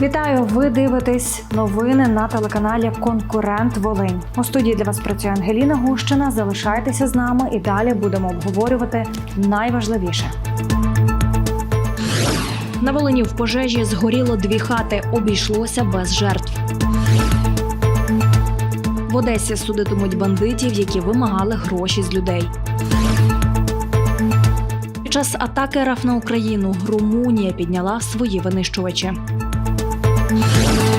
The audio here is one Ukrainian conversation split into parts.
Вітаю! Ви дивитесь новини на телеканалі Конкурент Волинь. У студії для вас працює Ангеліна Гущина. Залишайтеся з нами і далі будемо обговорювати найважливіше. На Волині в пожежі згоріло дві хати. Обійшлося без жертв. В Одесі судитимуть бандитів, які вимагали гроші з людей. Під час атаки РФ на Україну Румунія підняла свої винищувачі. Música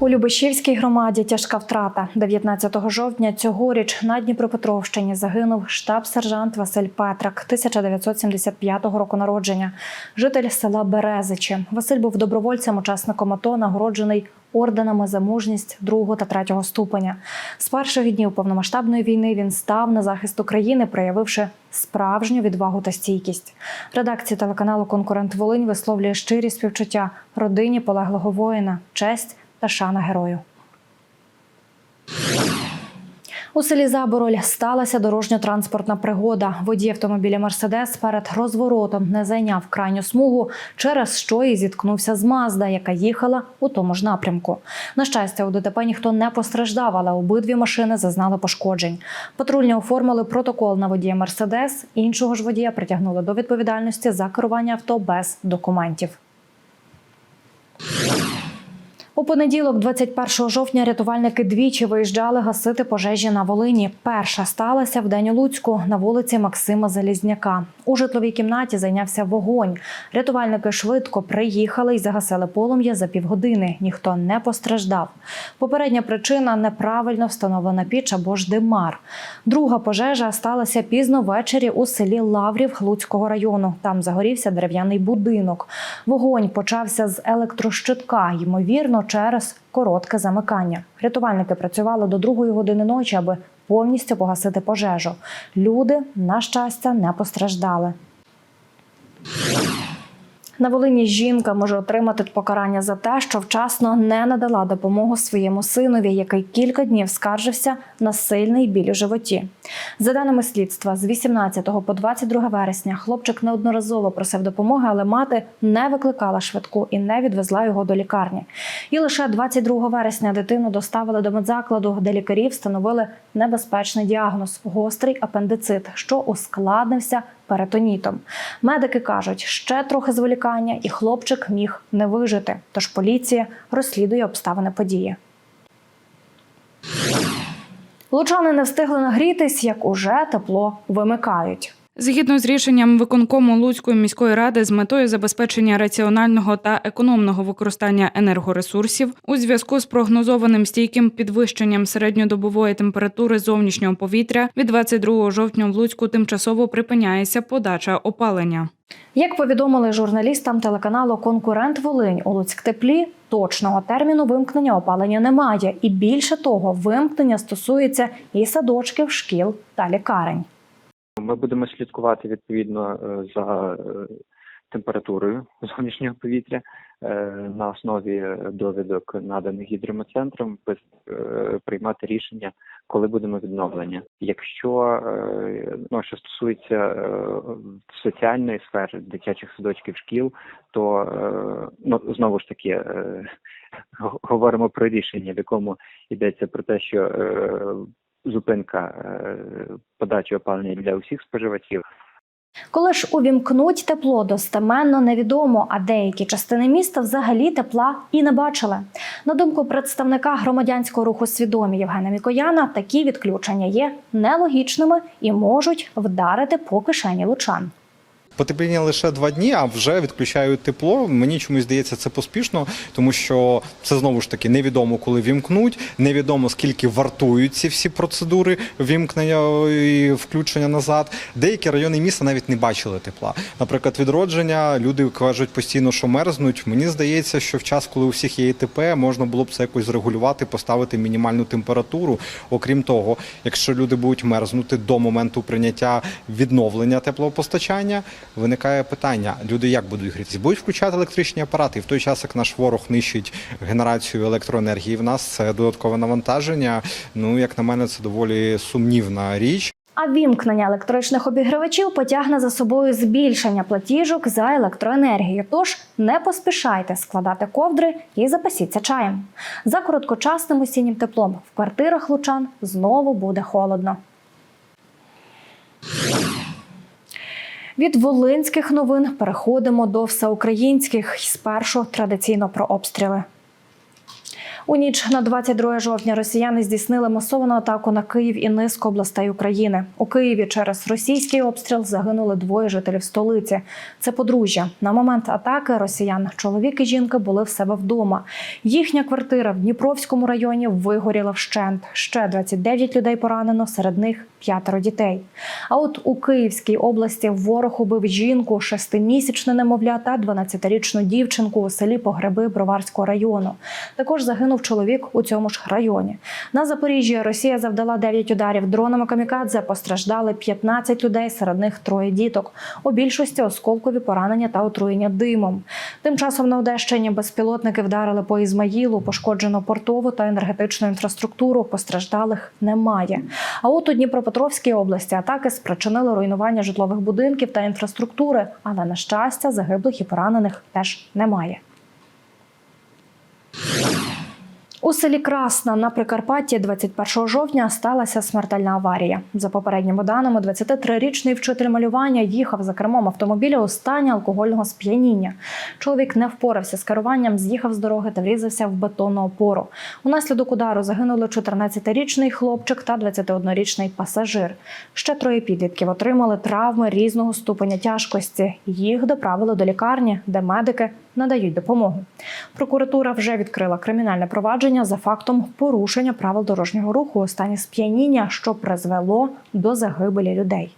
У Любешівській громаді тяжка втрата. 19 жовтня цьогоріч на Дніпропетровщині загинув штаб-сержант Василь Петрак, 1975 року народження, житель села Березичі. Василь був добровольцем, учасником АТО, нагороджений орденами за мужність другого та третього ступеня. З перших днів повномасштабної війни він став на захист України, проявивши справжню відвагу та стійкість. Редакція телеканалу Конкурент Волинь висловлює щирі співчуття родині полеглого воїна, честь та шана герою. У селі Забороль сталася дорожньо-транспортна пригода. Водій автомобіля Мерседес перед розворотом не зайняв крайню смугу, через що і зіткнувся з Мазда, яка їхала у тому ж напрямку. На щастя, у ДТП ніхто не постраждав, але обидві машини зазнали пошкоджень. Патрульні оформили протокол на водія Мерседес. Іншого ж водія притягнули до відповідальності за керування авто без документів. У понеділок, 21 жовтня, рятувальники двічі виїжджали гасити пожежі на Волині. Перша сталася в день у Луцьку на вулиці Максима Залізняка. У житловій кімнаті зайнявся вогонь. Рятувальники швидко приїхали і загасили полум'я за півгодини. Ніхто не постраждав. Попередня причина неправильно встановлена піч або ж димар. Друга пожежа сталася пізно ввечері у селі Лаврів Луцького району. Там загорівся дерев'яний будинок. Вогонь почався з електрощитка, ймовірно, через коротке замикання. Рятувальники працювали до другої години ночі, аби повністю погасити пожежу. Люди, на щастя, не постраждали. На Волині жінка може отримати покарання за те, що вчасно не надала допомогу своєму синові, який кілька днів скаржився на сильний біль у животі. За даними слідства, з 18 по 22 вересня хлопчик неодноразово просив допомоги, але мати не викликала швидку і не відвезла його до лікарні. І лише 22 вересня дитину доставили до медзакладу, де лікарі встановили небезпечний діагноз гострий апендицит, що ускладнився перитонітом. Медики кажуть, ще трохи зволікання, і хлопчик міг не вижити. Тож поліція розслідує обставини події. Лучани не встигли нагрітись, як уже тепло вимикають. Згідно з рішенням виконкому Луцької міської ради з метою забезпечення раціонального та економного використання енергоресурсів у зв'язку з прогнозованим стійким підвищенням середньодобової температури зовнішнього повітря від 22 жовтня в Луцьку тимчасово припиняється подача опалення. Як повідомили журналістам телеканалу Конкурент Волинь у Луцьктеплі, точного терміну вимкнення опалення немає, і більше того, вимкнення стосується і садочків, шкіл та лікарень. Ми будемо слідкувати відповідно е, за е, температурою зовнішнього повітря е, на основі довідок, наданих гідрометцентром, приймати рішення, коли будемо відновлення. Якщо ну, що стосується соціальної сфери, дитячих садочків, шкіл, то ну знову ж таки говоримо про рішення, в якому йдеться про те, що зупинка е, подачі опалення для усіх споживачів. Коли ж увімкнуть тепло, достеменно невідомо, а деякі частини міста взагалі тепла і не бачили. На думку представника громадянського руху свідомі Євгена Мікояна, такі відключення є нелогічними і можуть вдарити по кишені лучан. Потепління лише два дні, а вже відключають тепло. Мені чомусь здається це поспішно, тому що це знову ж таки невідомо, коли вімкнуть, невідомо скільки вартують ці всі процедури вімкнення і включення назад. Деякі райони міста навіть не бачили тепла. Наприклад, відродження люди кажуть постійно, що мерзнуть. Мені здається, що в час, коли у всіх є ІТП, можна було б це якось зрегулювати, поставити мінімальну температуру. Окрім того, якщо люди будуть мерзнути до моменту прийняття відновлення теплопостачання, виникає питання: люди як будуть грітися? Будуть включати електричні апарати, і в той час, як наш ворог нищить генерацію електроенергії, в нас це додаткове навантаження. Ну як на мене, це доволі сумнівна річ. А вімкнення електричних обігрівачів потягне за собою збільшення платіжок за електроенергію. Тож не поспішайте складати ковдри і запасіться чаєм. За короткочасним осіннім теплом в квартирах лучан знову буде холодно. Від волинських новин переходимо до всеукраїнських. І Спершу традиційно про обстріли. У ніч на 22 жовтня росіяни здійснили масовану атаку на Київ і низку областей України. У Києві через російський обстріл загинули двоє жителів столиці. Це подружжя. На момент атаки росіян чоловік і жінка були в себе вдома. Їхня квартира в Дніпровському районі вигоріла вщент. Ще 29 людей поранено, серед них п'ятеро дітей. А от у Київській області ворог убив жінку, шестимісячне немовля та 12-річну дівчинку у селі Погреби Броварського району. Також загинув чоловік у цьому ж районі. На Запоріжжі Росія завдала 9 ударів дронами камікадзе. Постраждали 15 людей, серед них троє діток. У більшості осколкові поранення та отруєння димом. Тим часом на Одещині безпілотники вдарили по Ізмаїлу, пошкоджено портову та енергетичну інфраструктуру. Постраждалих немає. А от у Дніпропетровській області атаки спричинили руйнування житлових будинків та інфраструктури, але на щастя загиблих і поранених теж немає. У селі Красна на Прикарпатті 21 жовтня сталася смертельна аварія. За попередніми даними, 23-річний вчитель малювання їхав за кермом автомобіля у стані алкогольного сп'яніння. Чоловік не впорався з керуванням, з'їхав з дороги та врізався в бетонну опору. Унаслідок удару загинули 14-річний хлопчик та 21-річний пасажир. Ще троє підлітків отримали травми різного ступеня тяжкості. Їх доправили до лікарні, де медики надають допомогу. Прокуратура вже відкрила кримінальне провадження за фактом порушення правил дорожнього руху у сп'яніння, що призвело до загибелі людей.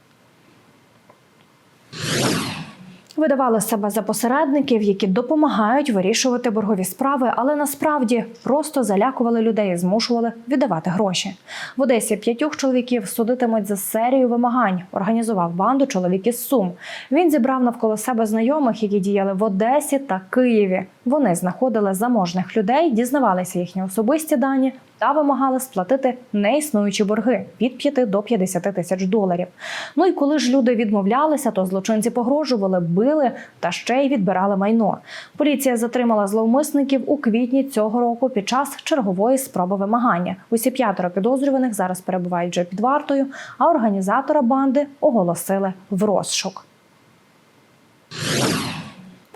Видавали себе за посередників, які допомагають вирішувати боргові справи, але насправді просто залякували людей і змушували віддавати гроші. В Одесі п'ятьох чоловіків судитимуть за серію вимагань. Організував банду чоловік із Сум. Він зібрав навколо себе знайомих, які діяли в Одесі та Києві. Вони знаходили заможних людей, дізнавалися їхні особисті дані та вимагали сплатити неіснуючі борги від 5 до 50 тисяч доларів. Ну і коли ж люди відмовлялися, то злочинці погрожували, били та ще й відбирали майно. Поліція затримала зловмисників у квітні цього року під час чергової спроби вимагання. Усі п'ятеро підозрюваних зараз перебувають вже під вартою, а організатора банди оголосили в розшук.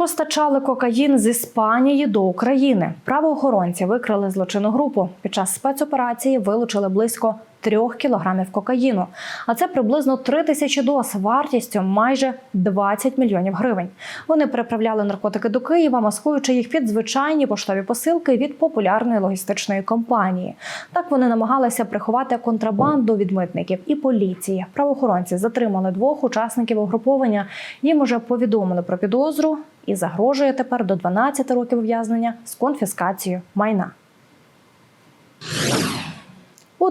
Постачали кокаїн з Іспанії до України. Правоохоронці викрили злочинну групу. Під час спецоперації вилучили близько трьох кілограмів кокаїну. А це приблизно три тисячі доз вартістю майже 20 мільйонів гривень. Вони переправляли наркотики до Києва, маскуючи їх під звичайні поштові посилки від популярної логістичної компанії. Так вони намагалися приховати контрабанду від митників і поліції. Правоохоронці затримали двох учасників угруповання. Їм уже повідомили про підозру і загрожує тепер до 12 років ув'язнення з конфіскацією майна.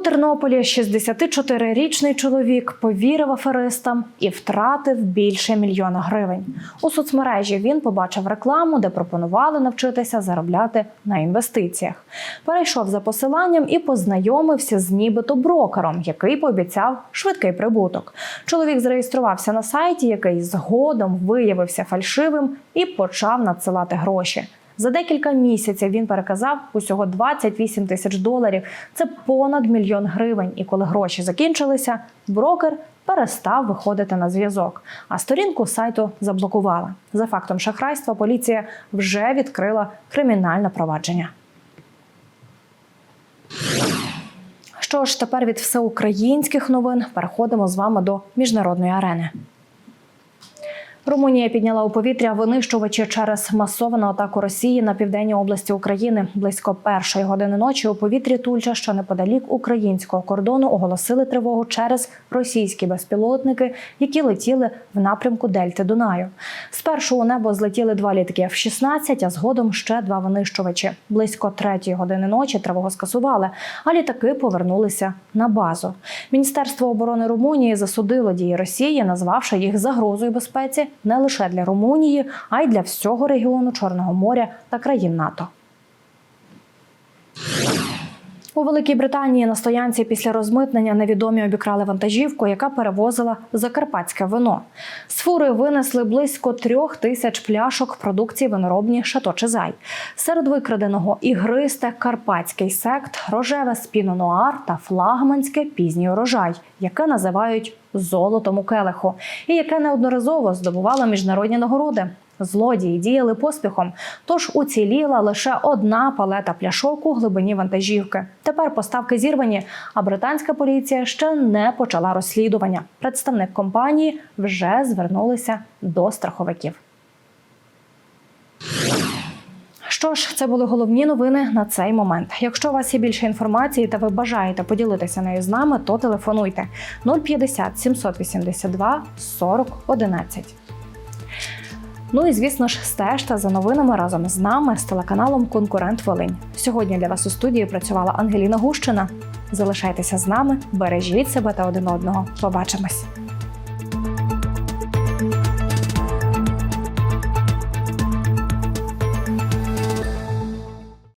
Тернополі 64-річний чоловік повірив аферистам і втратив більше мільйона гривень. У соцмережі він побачив рекламу, де пропонували навчитися заробляти на інвестиціях. Перейшов за посиланням і познайомився з нібито брокером, який пообіцяв швидкий прибуток. Чоловік зареєструвався на сайті, який згодом виявився фальшивим, і почав надсилати гроші. За декілька місяців він переказав усього 28 тисяч доларів. Це понад мільйон гривень. І коли гроші закінчилися, брокер перестав виходити на зв'язок. А сторінку сайту заблокувала. За фактом шахрайства поліція вже відкрила кримінальне провадження. Що ж, тепер від всеукраїнських новин переходимо з вами до міжнародної арени. Румунія підняла у повітря винищувачі через масовану атаку Росії на південній області України. Близько першої години ночі у повітрі Тульча, що неподалік українського кордону, оголосили тривогу через російські безпілотники, які летіли в напрямку Дельти Дунаю. Спершу у небо злетіли два літаки F-16, а згодом ще два винищувачі. Близько третьої години ночі тривогу скасували, а літаки повернулися на базу. Міністерство оборони Румунії засудило дії Росії, назвавши їх загрозою безпеці не лише для Румунії, а й для всього регіону Чорного моря та країн НАТО. У Великій Британії на стоянці після розмитнення невідомі обікрали вантажівку, яка перевозила закарпатське вино. З фури винесли близько трьох тисяч пляшок продукції виноробні «Шато Чизай». Серед викраденого ігристе карпатський сект, рожеве спіно-нуар та флагманське пізній урожай, яке називають золотом у келиху, і яке неодноразово здобувало міжнародні нагороди. Злодії діяли поспіхом, тож уціліла лише одна палета пляшок у глибині вантажівки. Тепер поставки зірвані, а британська поліція ще не почала розслідування. Представник компанії вже звернулися до страховиків. Що ж, це були головні новини на цей момент. Якщо у вас є більше інформації та ви бажаєте поділитися нею з нами, то телефонуйте 050 782 40 11. Ну і звісно ж, стежте за новинами разом з нами з телеканалом Конкурент Волинь. Сьогодні для вас у студії працювала Ангеліна Гущина. Залишайтеся з нами, бережіть себе та один одного. Побачимось.